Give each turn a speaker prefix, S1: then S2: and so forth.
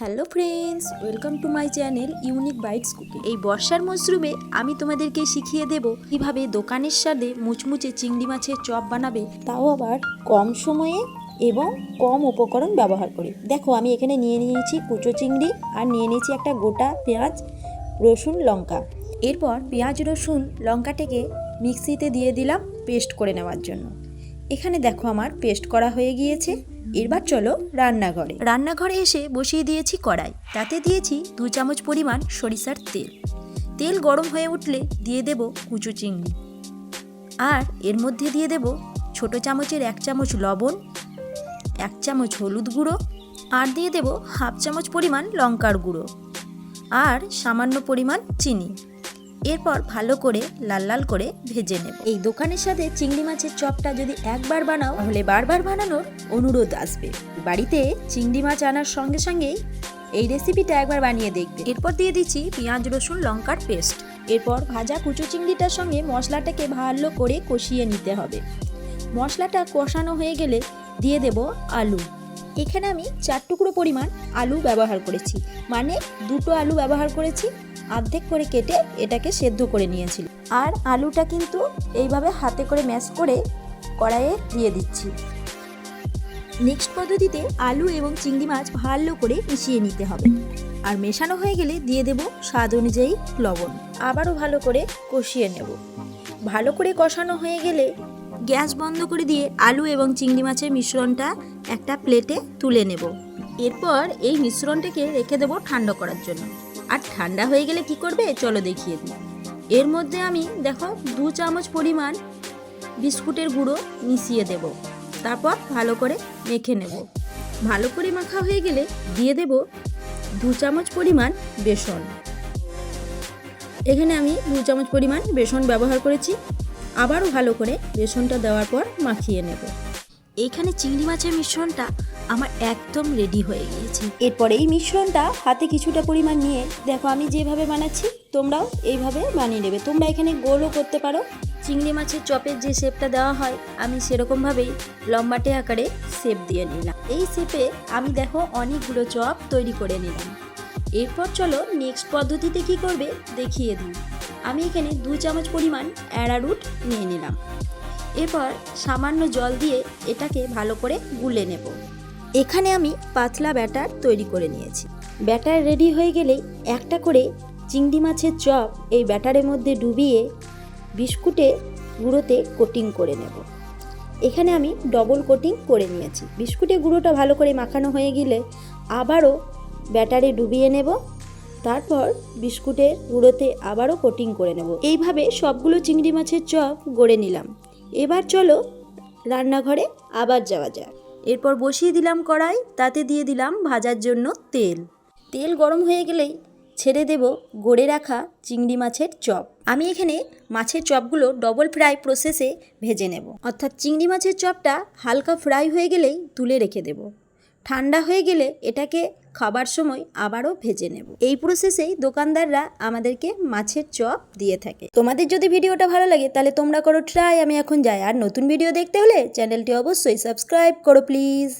S1: Hello friends, welcome to my channel unique bites cooking. এই বর্ষার মশরুমে আমি তোমাদেরকে শিখিয়ে দেব কীভাবে দোকানের স্বাদে মুচমুচে চিংড়ি মাছের চপ বানাবে, তাও আবার কম সময়ে এবং কম উপকরণ ব্যবহার করে। দেখো, আমি এখানে নিয়ে নিয়েছি কুচো চিংড়ি আর নিয়ে নিয়েছি একটা গোটা পেঁয়াজ, রসুন, লঙ্কা। এরপর পেঁয়াজ, রসুন, লঙ্কাটাকে মিক্সিতে দিয়ে দিলাম পেস্ট করে নেওয়ার জন্য। এখানে দেখো, আমার পেস্ট করা হয়ে গিয়েছে। এবার চলো রান্নাঘরে। রান্নাঘরে এসে বসিয়ে দিয়েছি কড়াই। তাতে দিয়েছি দু চামচ পরিমাণ সরিষার তেল। তেল গরম হয়ে উঠলে দিয়ে দেব কুচো চিংড়ি। আর এর মধ্যে দিয়ে দেব ছোট চামচের এক চামচ লবণ, এক চামচ হলুদ গুঁড়ো, আর দিয়ে দেব হাফ চামচ পরিমাণ লঙ্কার গুঁড়ো, আর সামান্য পরিমাণ চিনি। এরপর ভালো করে লাল লাল করে ভেজে নেব। এই দোকানের সাথে চিংড়ি মাছের চপটা যদি একবার বানাও, তাহলে বারবার বানানোর অনুরোধ আসবে। বাড়িতে চিংড়ি মাছ আনার সঙ্গে সঙ্গেই এই রেসিপিটা একবার বানিয়ে দেখবে। এরপর দিয়ে দিচ্ছি পেঁয়াজ, রসুন, লঙ্কার পেস্ট এরপর ভাজা কুচো চিংড়িটার সঙ্গে মশলাটাকে ভালো করে কষিয়ে নিতে হবে। মশলাটা কষানো হয়ে গেলে দিয়ে দেব আলু। এখানে আমি চার টুকরো পরিমাণ আলু ব্যবহার করেছি। মানে দুটো আলু ব্যবহার করেছি। অর্ধেক করে কেটে এটাকে সেদ্ধ করে নিয়েছিল। আর আলুটা কিন্তু এইভাবে হাতে করে ম্যাশ করে কড়াইয়ে দিয়ে দিচ্ছি। নেক্সট পদ্ধতিতে আলু এবং চিংড়ি মাছ ভালো করে মিশিয়ে নিতে হবে। আর মেশানো হয়ে গেলে দিয়ে দেব স্বাদ অনুযায়ী লবণ। আবারও ভালো করে কষিয়ে নেব। ভালো করে কষানো হয়ে গেলে গ্যাস বন্ধ করে দিয়ে আলু এবং চিংড়ি মাছের মিশ্রণটা একটা প্লেটে তুলে নেব। এরপর এই মিশ্রণটাকে রেখে দেবো ঠান্ডা করার জন্য। আর ঠান্ডা হয়ে গেলে কি করবে? চলো দেখিয়ে দিই। এর মধ্যে আমি দেখো দু চামচ পরিমাণ বিস্কুটের গুঁড়ো মিশিয়ে দেব। তারপর ভালো করে মেখে নেব। ভালো করে মাখা হয়ে গেলে দিয়ে দেব দু চামচ পরিমাণ বেসন। এখানে আমি দু চামচ পরিমাণ বেসন ব্যবহার করেছি। আবারও ভালো করে বেসনটা দেওয়ার পর মাখিয়ে নেব। এইখানে চিংড়ি মাছের মিশ্রণটা আমার একদম রেডি হয়ে গিয়েছে। এরপর এই মিশ্রণটা হাতে কিছুটা পরিমাণ নিয়ে দেখো আমি যেভাবে বানাচ্ছি, তোমরাও এইভাবে বানিয়ে নেবে। তোমরা এখানে গোলও করতে পারো। চিংড়ি মাছের চপের যে শেপটা দেওয়া হয়, আমি সেরকমভাবেই লম্বাটে আকারে শেপ দিয়ে নিলাম। এই শেপে আমি দেখো অনেকগুলো চপ তৈরি করে নিলাম। এরপর চলো নেক্সট পদ্ধতিতে কি করবে দেখিয়ে দিই। আমি এখানে দু চামচ পরিমাণ অ্যারারুট নিয়ে নিলাম। এরপর সামান্য জল দিয়ে এটাকে ভালো করে গুলে নেব। এখানে আমি পাতলা ব্যাটার তৈরি করে নিয়েছি। ব্যাটার রেডি হয়ে গেলেই একটা করে চিংড়ি মাছের চপ এই ব্যাটারের মধ্যে ডুবিয়ে বিস্কুটে গুঁড়োতে কোটিং করে নেব। এখানে আমি ডবল কোটিং করে নিয়েছি। বিস্কুটে গুঁড়োটা ভালো করে মাখানো হয়ে গেলে আবারও ব্যাটারে ডুবিয়ে নেব। তারপর বিস্কুটের গুঁড়োতে আবারও কোটিং করে নেব। এইভাবে সবগুলো চিংড়ি মাছের চপ গড়ে নিলাম। এবার চলো রান্নাঘরে আবার যাওয়া যাক। এরপর বসিয়ে দিলাম কড়াই, তাতে দিয়ে দিলাম ভাজার জন্য তেল। তেল গরম হয়ে গেলেই ছেড়ে দেব গড়ে রাখা চিংড়ি মাছের চপ। আমি এখানে মাছের চপগুলো ডবল ফ্রাই প্রসেসে ভেজে নেব। অর্থাৎ চিংড়ি মাছের চপটা হালকা ফ্রাই হয়ে গেলেই তুলে রেখে দেব। ঠান্ডা হয়ে গেলে এটাকে খাবার সময় আবারও ভেজে নেব। এই প্রসেসেই দোকানদাররা আমাদেরকে মাছের চপ দিয়ে থাকে। তোমাদের যদি ভিডিওটা ভালো লাগে, তাহলে তোমরা করো ট্রাই আমি এখন যাই। আর নতুন ভিডিও দেখতে হলে চ্যানেলটি অবশ্যই সাবস্ক্রাইব করো প্লিজ